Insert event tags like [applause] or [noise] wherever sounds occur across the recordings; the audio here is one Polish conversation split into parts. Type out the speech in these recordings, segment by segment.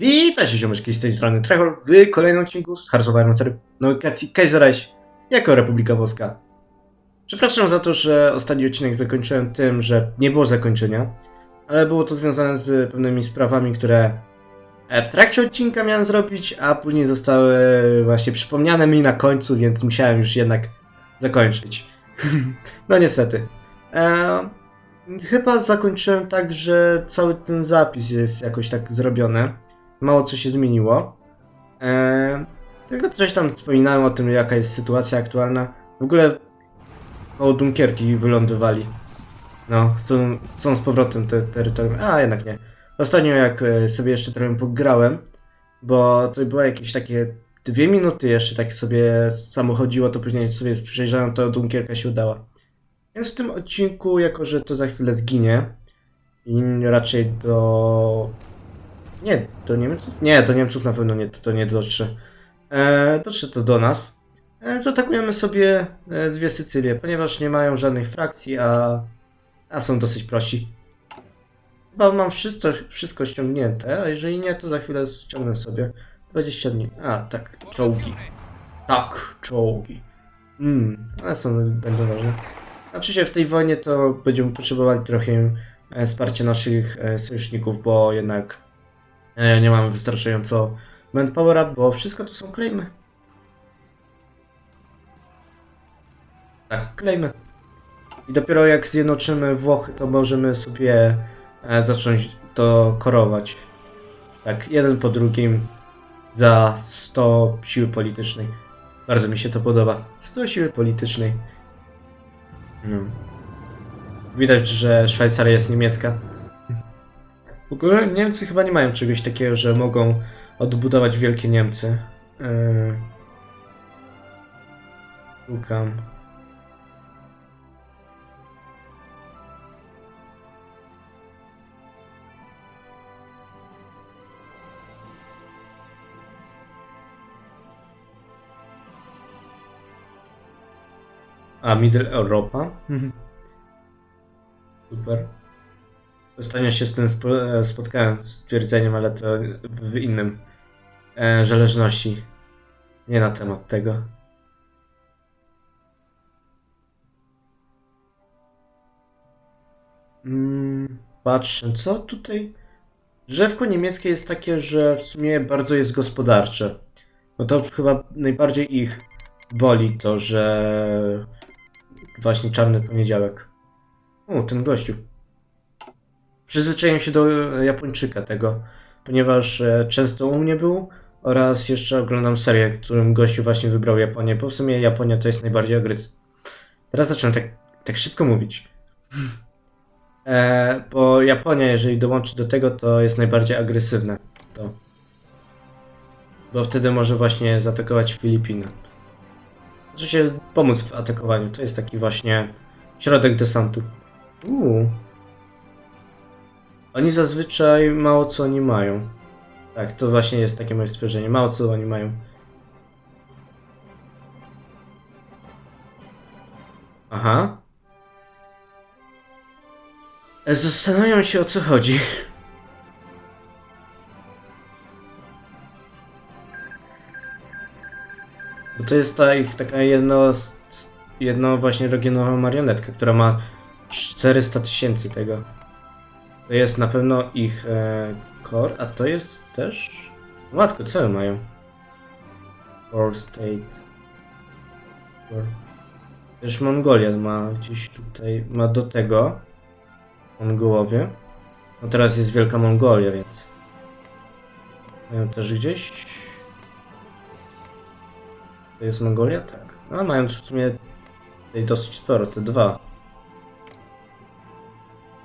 Witajcie ziomeczki z tej strony Trechor w kolejnym odcinku z Harsowa nawigacji Kaiserreich jako Republika Włoska. Przepraszam za to, że ostatni odcinek zakończyłem tym, że nie było zakończenia, ale było to związane z pewnymi sprawami, które e, w trakcie odcinka miałem zrobić, a później zostały właśnie przypomniane mi na końcu, więc musiałem już jednak zakończyć. [laughs] no niestety. E, chyba zakończyłem tak, że cały ten zapis jest jakoś tak zrobiony mało co się zmieniło. Eee, tylko coś tam wspominałem o tym, jaka jest sytuacja aktualna. W ogóle koło Dunkierki wylądowali. No, chcą, chcą z powrotem te terytorium. A, jednak nie. Ostatnio jak e, sobie jeszcze trochę pograłem, bo to było jakieś takie dwie minuty jeszcze tak sobie samo chodziło, to później sobie przejrzałem, to Dunkierka się udała. Więc w tym odcinku, jako że to za chwilę zginie i raczej do nie, do Niemców? Nie, do Niemców na pewno nie, to, nie dotrze. E, dotrze to do nas. E, zaatakujemy sobie e, dwie Sycylie, ponieważ nie mają żadnych frakcji, a, a są dosyć prości. Chyba mam wszystko, wszystko ściągnięte, a jeżeli nie, to za chwilę ściągnę sobie. 20 dni. A, tak, czołgi. Tak, czołgi. Mmm, ale są, będą ważne. Znaczy się w tej wojnie to będziemy potrzebowali trochę e, wsparcia naszych e, sojuszników, bo jednak E, nie mamy wystarczająco manpowera, bo wszystko to są claimy. Tak, claimy. I dopiero jak zjednoczymy Włochy, to możemy sobie e, zacząć to korować. Tak, jeden po drugim za 100 siły politycznej. Bardzo mi się to podoba. 100 siły politycznej. No. Widać, że Szwajcaria jest niemiecka. W ogóle Niemcy chyba nie mają czegoś takiego, że mogą odbudować wielkie Niemcy. Yy... Szukam. A, Middle Europa? Super. Ostatnio się z tym e, spotkałem z twierdzeniem, ale to w innym e, zależności. Nie na temat tego. Mm, patrzę, co tutaj? Drzewko niemieckie jest takie, że w sumie bardzo jest gospodarcze. No to chyba najbardziej ich boli to, że właśnie czarny poniedziałek. O, ten gościu przyzwyczaiłem się do e, Japończyka tego, ponieważ e, często u mnie był oraz jeszcze oglądam serię, którym gościu właśnie wybrał Japonię, bo w sumie Japonia to jest najbardziej agresywna. Teraz zacząłem tak, tak szybko mówić. E, bo Japonia, jeżeli dołączy do tego, to jest najbardziej agresywne. To. Bo wtedy może właśnie zaatakować Filipiny. Znaczy pomóc w atakowaniu. To jest taki właśnie środek desantu. Uuu. Oni zazwyczaj mało co oni mają. Tak, to właśnie jest takie moje stwierdzenie. Mało co oni mają. Aha. Zastanawiam się o co chodzi. Bo to jest ta ich taka jedno, jedno właśnie regionowa marionetka, która ma 400 tysięcy tego. To jest na pewno ich e, core, a to jest też... Matko, co one mają? Core state. Core. Też Mongolia ma gdzieś tutaj, ma do tego Mongołowie. No teraz jest Wielka Mongolia, więc mają też gdzieś. To jest Mongolia? Tak. No mają w sumie tutaj dosyć sporo, te dwa.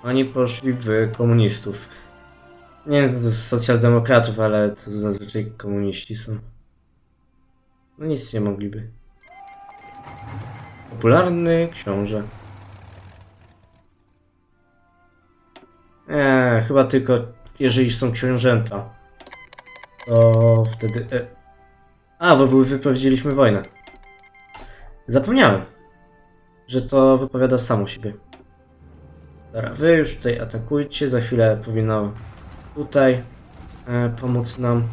Oni poszli w komunistów. Nie do socjaldemokratów, ale to zazwyczaj komuniści są. No nic nie mogliby. Popularny książę. Nie, chyba tylko jeżeli są książęta. To wtedy... E... A, bo wypowiedzieliśmy wojnę. Zapomniałem, że to wypowiada samo siebie. Dobra, wy już tutaj atakujcie, za chwilę powinno tutaj. e, pomóc nam.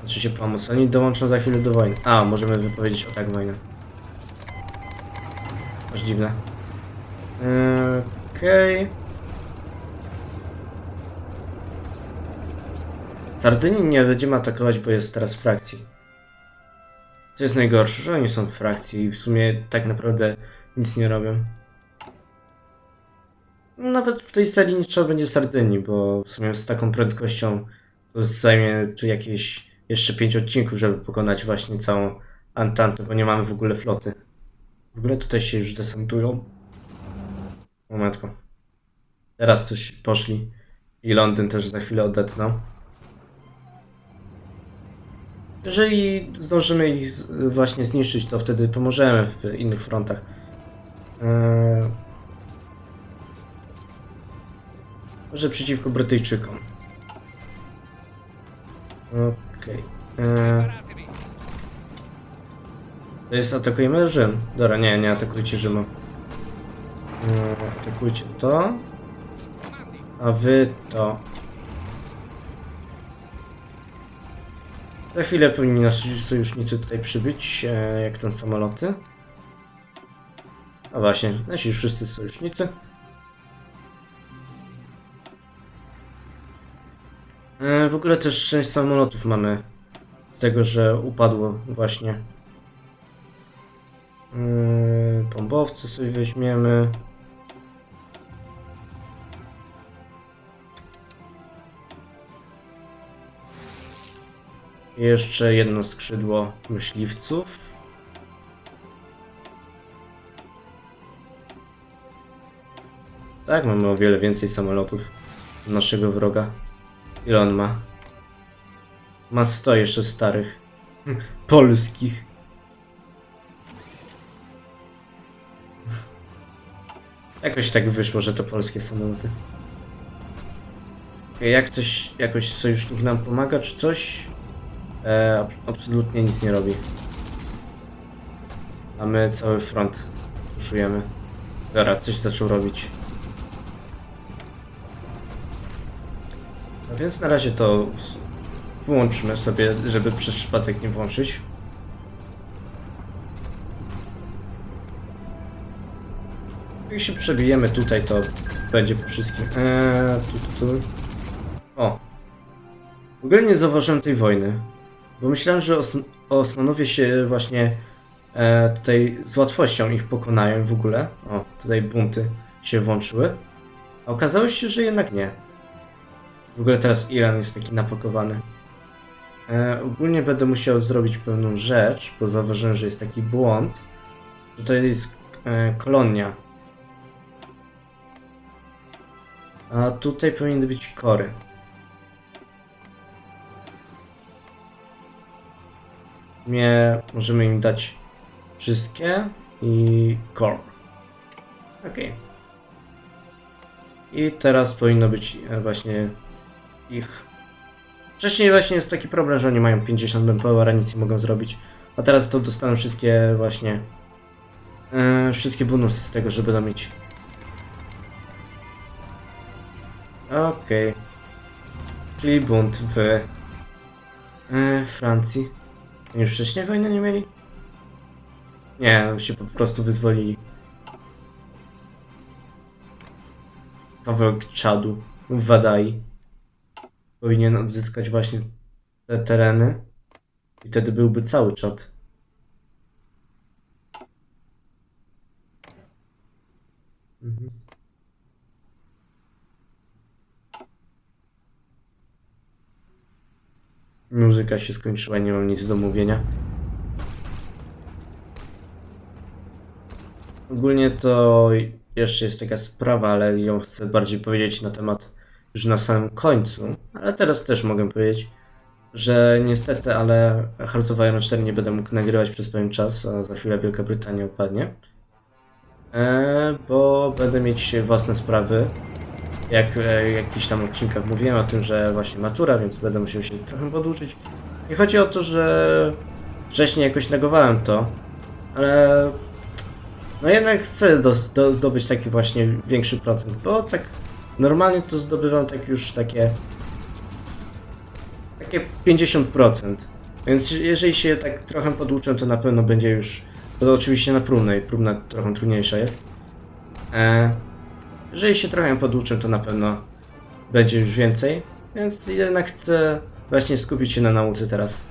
Znaczy się pomóc. Oni dołączą za chwilę do wojny. A, możemy wypowiedzieć o tak wojnę. Aż dziwne. E, Okej. Sardynii nie będziemy atakować, bo jest teraz w frakcji. Co jest najgorsze, że oni są w frakcji i w sumie tak naprawdę nic nie robią. Nawet w tej serii nie trzeba będzie Sardynii, bo w sumie z taką prędkością to zajmie tu jakieś jeszcze 5 odcinków, żeby pokonać właśnie całą Antantę, bo nie mamy w ogóle floty. W ogóle tutaj się już desantują. Momentko. Teraz coś poszli. I Londyn też za chwilę odetną. Jeżeli zdążymy ich właśnie zniszczyć, to wtedy pomożemy w innych frontach. Eee... Może przeciwko Brytyjczykom. Okej. Eee... To jest atakujemy Rzym. Dobra, nie, nie atakujcie Rzymu. Eee, atakujcie to. A wy to. Za chwilę powinni nasi sojusznicy tutaj przybyć, e, jak ten samoloty. A właśnie, nasi wszyscy sojusznicy. E, w ogóle też część samolotów mamy z tego, że upadło właśnie. Yy, bombowce sobie weźmiemy. Jeszcze jedno skrzydło myśliwców. Tak, mamy o wiele więcej samolotów naszego wroga. Ile on ma? Ma 100 jeszcze starych. [laughs] Polskich. [laughs] Jakoś tak wyszło, że to polskie samoloty. Jak ktoś, jakoś sojusznik nam pomaga, czy coś? E, ab- absolutnie nic nie robi. A my cały front puszujemy. Dobra, coś zaczął robić. Więc na razie to włączmy sobie, żeby przez przypadek nie włączyć. Jak się przebijemy tutaj, to będzie po wszystkim. Eee, tu, tu, tu. O. W ogóle nie zauważyłem tej wojny. Bo myślałem, że Os Osmanowie się właśnie e, tutaj z łatwością ich pokonają w ogóle. O, tutaj bunty się włączyły. A okazało się, że jednak nie. W ogóle teraz Iran jest taki napakowany. E, ogólnie będę musiał zrobić pewną rzecz, bo zauważyłem, że jest taki błąd, że to jest e, kolonia. A tutaj powinny być kory. Nie możemy im dać wszystkie i core. Okej. I teraz powinno być e, właśnie ich. Wcześniej właśnie jest taki problem, że oni mają 50 manpower, a nic nie mogą zrobić. A teraz to dostaną wszystkie właśnie e, wszystkie bonusy z tego, że będą mieć. Okej. Czyli bunt w e, Francji. Oni Już wcześniej wojny nie mieli? Nie, się po prostu wyzwolili. Kawałek czadu w Wadai. Powinien odzyskać właśnie te tereny. I wtedy byłby cały czad. Mhm. Muzyka się skończyła, nie mam nic do mówienia. Ogólnie to jeszcze jest taka sprawa, ale ją chcę bardziej powiedzieć na temat już na samym końcu. Ale teraz też mogę powiedzieć, że niestety, ale Hearts of Iron 4 nie będę mógł nagrywać przez pewien czas, a za chwilę Wielka Brytania upadnie. E, bo będę mieć własne sprawy. Jak e, jakiś tam odcinkach mówiłem o tym, że właśnie matura, więc będę musiał się trochę poduczyć. I chodzi o to, że wcześniej jakoś negowałem to, ale no jednak chcę do, do, zdobyć taki właśnie większy procent, bo tak normalnie to zdobywam tak już takie takie 50%. Więc jeżeli się tak trochę poduczę, to na pewno będzie już. Bo to oczywiście na próbnej, próbna trochę trudniejsza jest. E, jeżeli się trochę poduczę, to na pewno będzie już więcej. Więc jednak chcę właśnie skupić się na nauce teraz.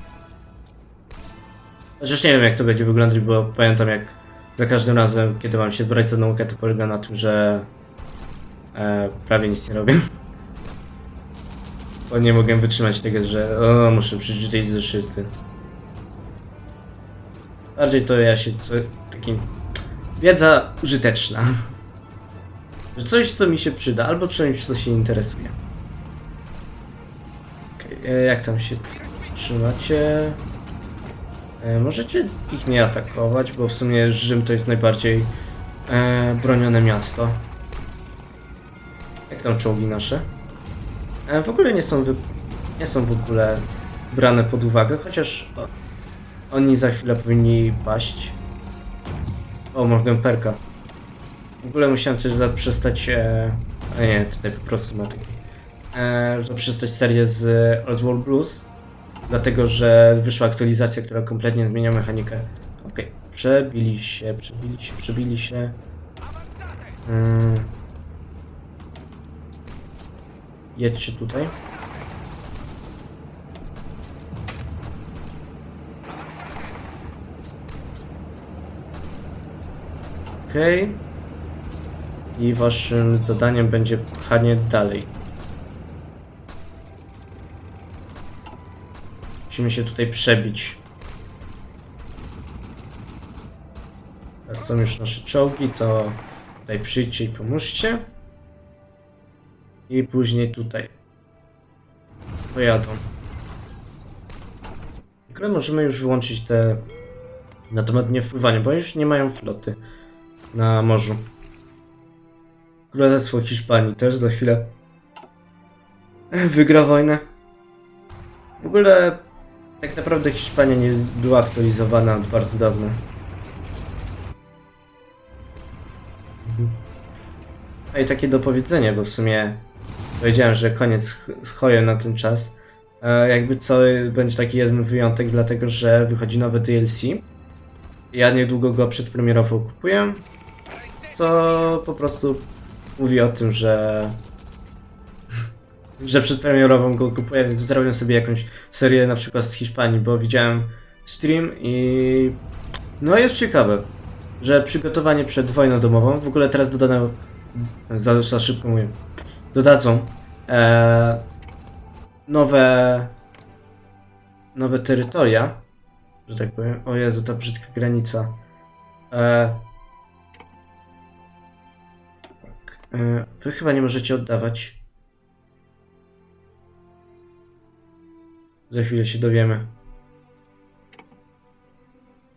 Chociaż nie wiem jak to będzie wyglądać, bo pamiętam jak za każdym razem, kiedy mam się brać za naukę, to polega na tym, że e, prawie nic nie robię. Bo nie mogę wytrzymać tego, że o, muszę przeczytać zeszyty. Bardziej to ja się co, takim... Wiedza użyteczna. Że coś, co mi się przyda, albo czymś, co się interesuje. Okej, e, jak tam się trzymacie? E, możecie ich nie atakować, bo w sumie Rzym to jest najbardziej e, bronione miasto. Jak tam czołgi nasze? E, w ogóle nie są, nie są w ogóle brane pod uwagę, chociaż oni za chwilę powinni paść. O, mogę perka. W ogóle musiałem też zaprzestać. E... A nie, tutaj po prostu ma taki. E... Zaprzestać serię z Old World Blues. Dlatego, że wyszła aktualizacja, która kompletnie zmienia mechanikę. Okej, przebili się, przebili się, przebili się. Mm. Jedźcie tutaj. Okej. I waszym zadaniem będzie pchanie dalej. Musimy się tutaj przebić. Teraz są już nasze czołgi, to tutaj przyjdźcie i pomóżcie. I później tutaj pojadą. W ogóle możemy już wyłączyć te na temat niewpływania, bo już nie mają floty na morzu. Królestwo Hiszpanii też za chwilę [laughs] wygra wojnę. W ogóle tak naprawdę Hiszpania nie była aktualizowana od bardzo dawna. A i takie dopowiedzenie, bo w sumie powiedziałem, że koniec Hojem na ten czas. E, jakby cały będzie taki jeden wyjątek, dlatego że wychodzi nowy DLC. Ja niedługo go przedpremierowo kupuję. Co po prostu mówi o tym, że [laughs] że przedpremierową go kupuję, więc zrobię sobie jakąś serię na przykład z Hiszpanii, bo widziałem stream i no jest ciekawe, że przygotowanie przed wojną domową, w ogóle teraz dodano, za, za szybko mówię, dodadzą e, nowe nowe terytoria, że tak powiem, o Jezu, ta brzydka granica. E, e, wy chyba nie możecie oddawać. Za chwilę się dowiemy.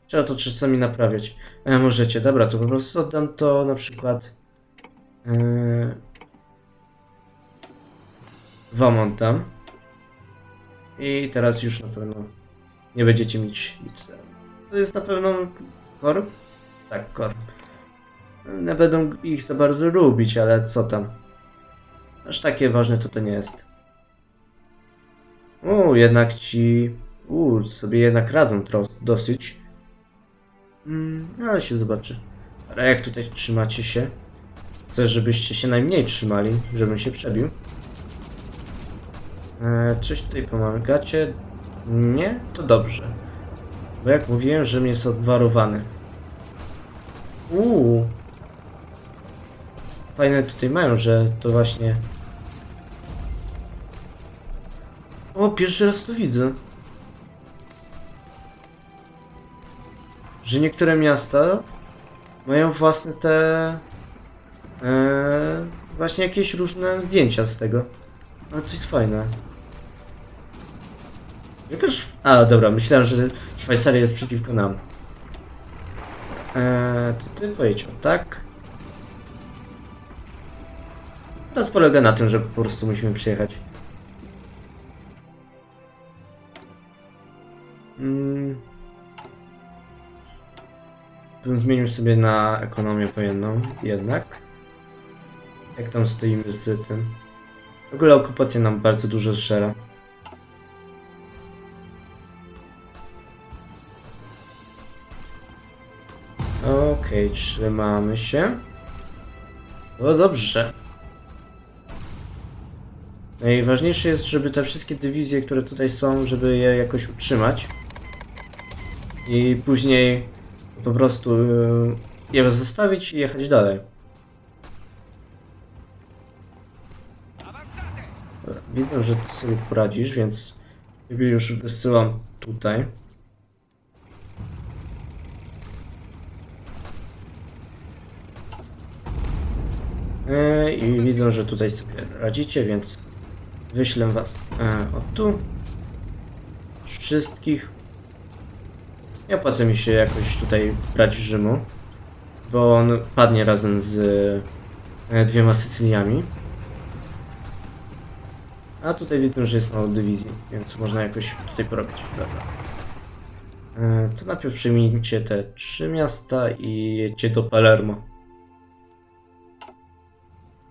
Trzeba to czasami naprawiać. E, możecie, dobra, to po prostu oddam to na przykład. E, wam oddam. I teraz już na pewno nie będziecie mieć nic. To jest na pewno korp? Tak, korp. Nie będą ich za bardzo lubić, ale co tam. Aż takie ważne to to nie jest. U, jednak ci. U, sobie jednak radzą dosyć. Mm, ale się zobaczy. Ale jak tutaj trzymacie się? Chcę, żebyście się najmniej trzymali, żebym się przebił. E, coś tutaj pomagacie? Nie? To dobrze. Bo jak mówiłem, że jest odwarowany. Uuu. Fajne tutaj mają, że to właśnie O, pierwszy raz to widzę. Że niektóre miasta mają własne te. E, właśnie jakieś różne zdjęcia z tego. Ale to jest fajne. Jakoś. A, dobra, myślałem, że Szwajcaria jest przeciwko nam. E, to ty pojedź tak. Teraz polega na tym, że po prostu musimy przyjechać. Mm. Bym zmienił sobie na ekonomię wojenną jednak. Jak tam stoimy z tym? W ogóle okupacja nam bardzo dużo zżera. Okej, trzymamy się. No dobrze. Najważniejsze jest, żeby te wszystkie dywizje, które tutaj są, żeby je jakoś utrzymać. I później po prostu yy, je zostawić i jechać dalej. Widzę, że ty sobie poradzisz, więc już wysyłam tutaj. E, I widzę, że tutaj sobie radzicie, więc wyślę was e, od tu. Wszystkich. Nie opłaca mi się jakoś tutaj brać Rzymu, bo on padnie razem z e, dwiema Sycyliami. A tutaj widzę, że jest mało dywizji, więc można jakoś tutaj porobić. Dobra. To najpierw przyjmijcie te trzy miasta i jedźcie do Palermo.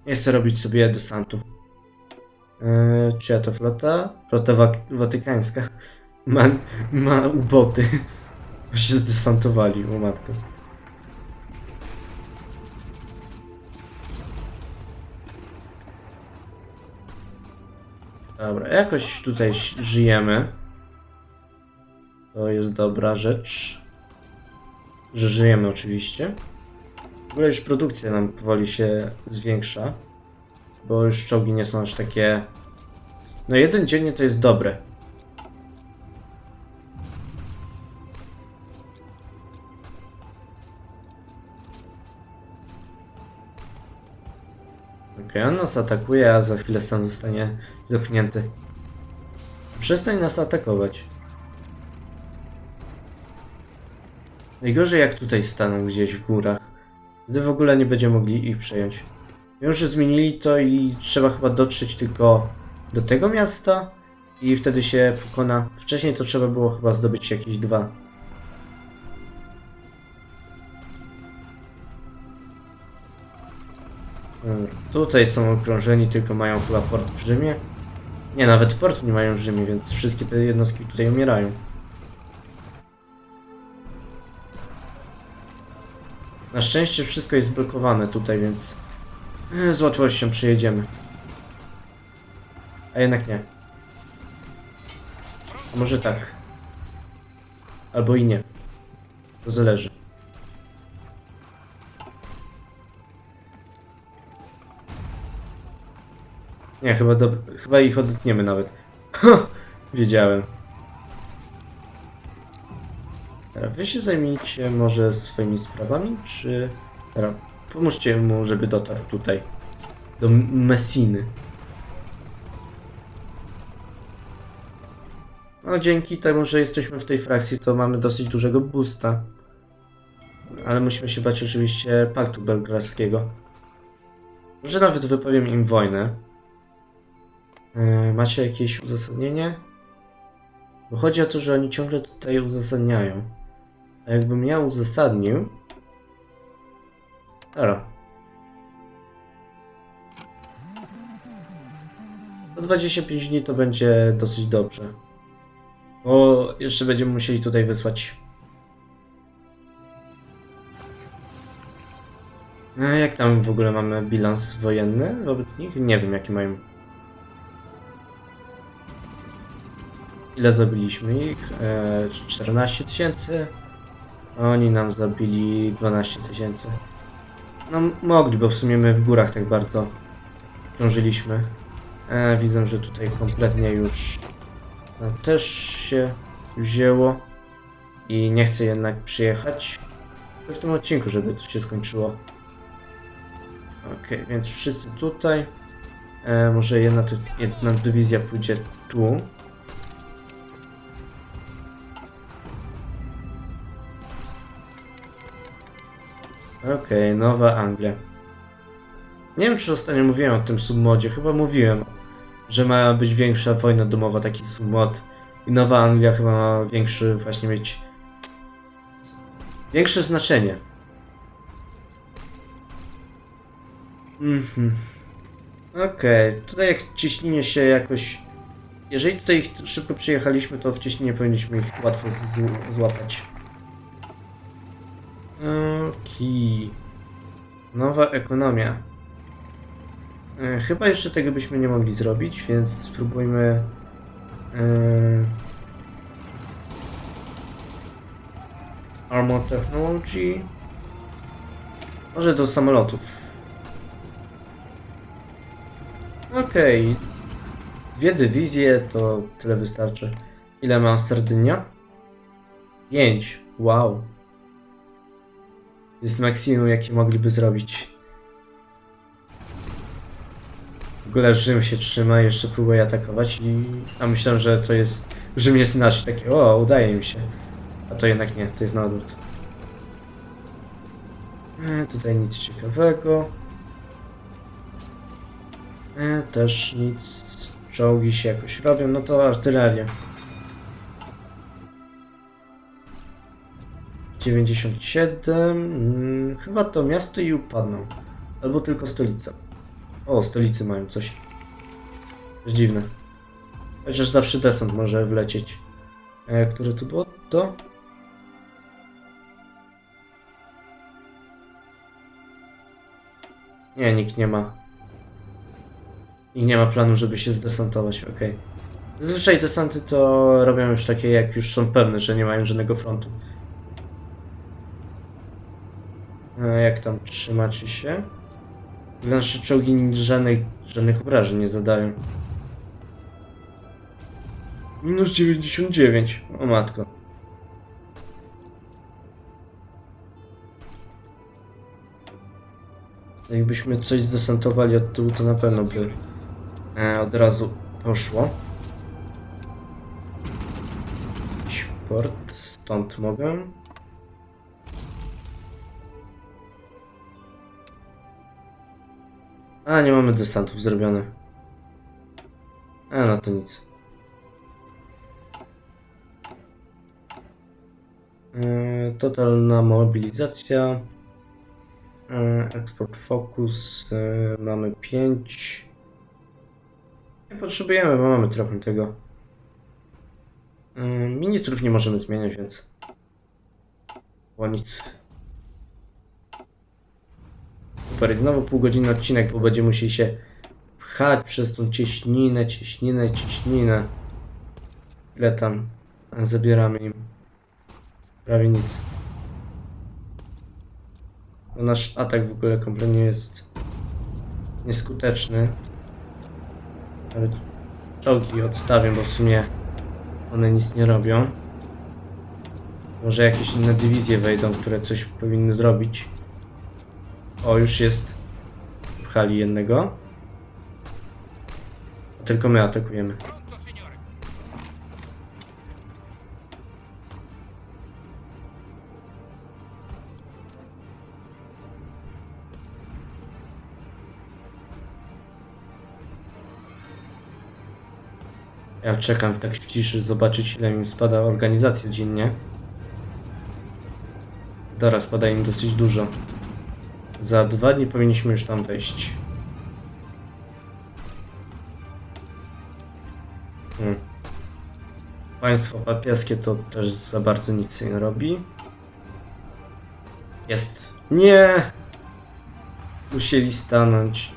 Nie chcę robić sobie desantu. Eee, czyja to flota? Flota wa watykańska. Ma, ma uboty. [laughs] Bo się zdesantowali, o matko. Dobra, jakoś tutaj żyjemy. To jest dobra rzecz. Że żyjemy oczywiście. W ogóle już produkcja nam powoli się zwiększa, bo już czołgi nie są aż takie... No jeden dziennie to jest dobre. Okej, on nas atakuje, a za chwilę sam zostanie zepchnięty. Przestań nas atakować. Najgorzej jak tutaj staną gdzieś w górach. Gdy w ogóle nie będziemy mogli ich przejąć. Że zmienili to i trzeba chyba dotrzeć tylko do tego miasta i wtedy się pokona. Wcześniej to trzeba było chyba zdobyć jakieś dwa. Dobra, Tutaj są okrążeni, tylko mają chyba port w Rzymie. Nie, nawet port nie mają w Rzymie, więc wszystkie te jednostki tutaj umierają. Na szczęście wszystko jest blokowane tutaj, więc e, z łatwością przejedziemy. A jednak nie. A może tak. Albo i nie. To zależy. Nie, chyba, do... chyba ich odetniemy nawet. [laughs] Wiedziałem. Dobra, Wy się zajmijcie może swoimi sprawami, czy... Pomóżcie mu, żeby dotarł tutaj. Do Messiny. No dzięki temu, że jesteśmy w tej frakcji, to mamy dosyć dużego boosta. Ale musimy się bać oczywiście paktu belgradzkiego. Może nawet wypowiem im wojnę. Yy, macie jakieś uzasadnienie? Bo chodzi o to, że oni ciągle tutaj uzasadniają. A jakbym ja uzasadnił... Dobra. To 25 dni to będzie dosyć dobrze. Bo jeszcze będziemy musieli tutaj wysłać. A jak tam w ogóle mamy bilans wojenny wobec nich? Nie wiem jaki mają. Ile zabiliśmy ich? E, 14 tysięcy. Oni nam zabili 12 tysięcy. No mogli, bo w sumie my w górach tak bardzo ciążyliśmy. E, widzę, że tutaj kompletnie już no, też się wzięło i nie chcę jednak przyjechać w tym odcinku, żeby to się skończyło. Okej, więc wszyscy tutaj. E, może jedna, jedna dywizja pójdzie tu. Okej, Nowa Anglia. Nie wiem, czy ostatnio mówiłem o tym submodzie. Chyba mówiłem, że ma być większa wojna domowa, taki submod. I Nowa Anglia chyba ma większy, właśnie mieć większe znaczenie. Mhm. Okej, tutaj jak ciśnienie się jakoś... Jeżeli tutaj szybko przyjechaliśmy, to w ciśnienie powinniśmy ich łatwo złapać. Okej. Nowa ekonomia. E, Chyba jeszcze tego byśmy nie mogli zrobić, więc spróbujmy. e, Armor Technology. Może do samolotów. Okej. Dwie dywizje to tyle wystarczy. Ile ma Sardynia? Pięć. Wow. Jest maksimum, jakie mogliby zrobić. W ogóle Rzym się trzyma, jeszcze próbuje atakować i... A myślałem, że to jest... Rzym jest nasz, takie o, udaje mi się. A to jednak nie, to jest na odwrót. E, tutaj nic ciekawego. E, też nic. Czołgi się jakoś robią, no to artyleria. 97. Mm, chyba to miasto i upadną. Albo tylko stolica. O, stolicy mają coś. Coś dziwne. Chociaż zawsze desant może wlecieć. E, które tu było? To? Nie, nikt nie ma. I nie ma planu, żeby się zdesantować, okej. Zazwyczaj desanty to robią już takie, jak już są pewne, że nie mają żadnego frontu. A jak tam trzymacie się? Nasze czołgi żadnych, żadnych obrażeń nie zadają. Minus 99. O matko. Jakbyśmy coś zdesantowali od tyłu, to na pewno by e, od razu poszło. Port, stąd mogę. A, nie mamy desantów zrobionych. A, no to nic. E, Totalna mobilizacja. Export Focus. e, Mamy 5. Nie potrzebujemy, bo mamy trochę tego. E, Ministrów nie możemy zmieniać, więc. Bo nic. Super, i znowu pół godziny odcinek, bo będziemy musieli się pchać przez tą cieśninę, cieśninę, cieśninę. Ile tam zabieramy im? Prawie nic. No nasz atak w ogóle kompletnie jest nieskuteczny. Ale czołgi odstawię, bo w sumie one nic nie robią. Może jakieś inne dywizje wejdą, które coś powinny zrobić. O, już jest. Pchali jednego. Tylko my atakujemy. Ja czekam tak w ciszy zobaczyć ile mi spada organizacja dziennie. Dobra, spada im dosyć dużo. Za dwa dni powinniśmy już tam wejść. Hmm. Państwo papieskie to też za bardzo nic nie robi. Jest. Nie! Musieli stanąć.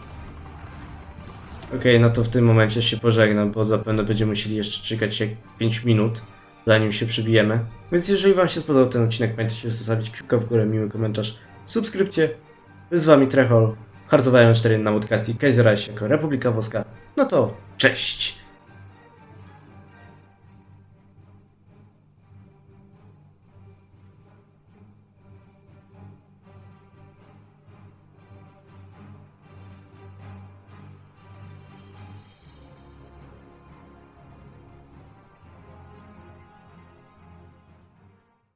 Okej, no to w tym momencie się pożegnam, bo zapewne będziemy musieli jeszcze czekać jak 5 minut, zanim się przybijemy. Więc jeżeli Wam się spodobał ten odcinek, pamiętajcie zostawić kciuka w górę, miły komentarz, subskrypcję. Z Wami Trechol, harcowałem 4 na modyfikacji Kaiser jako Republika Włoska. No to cześć!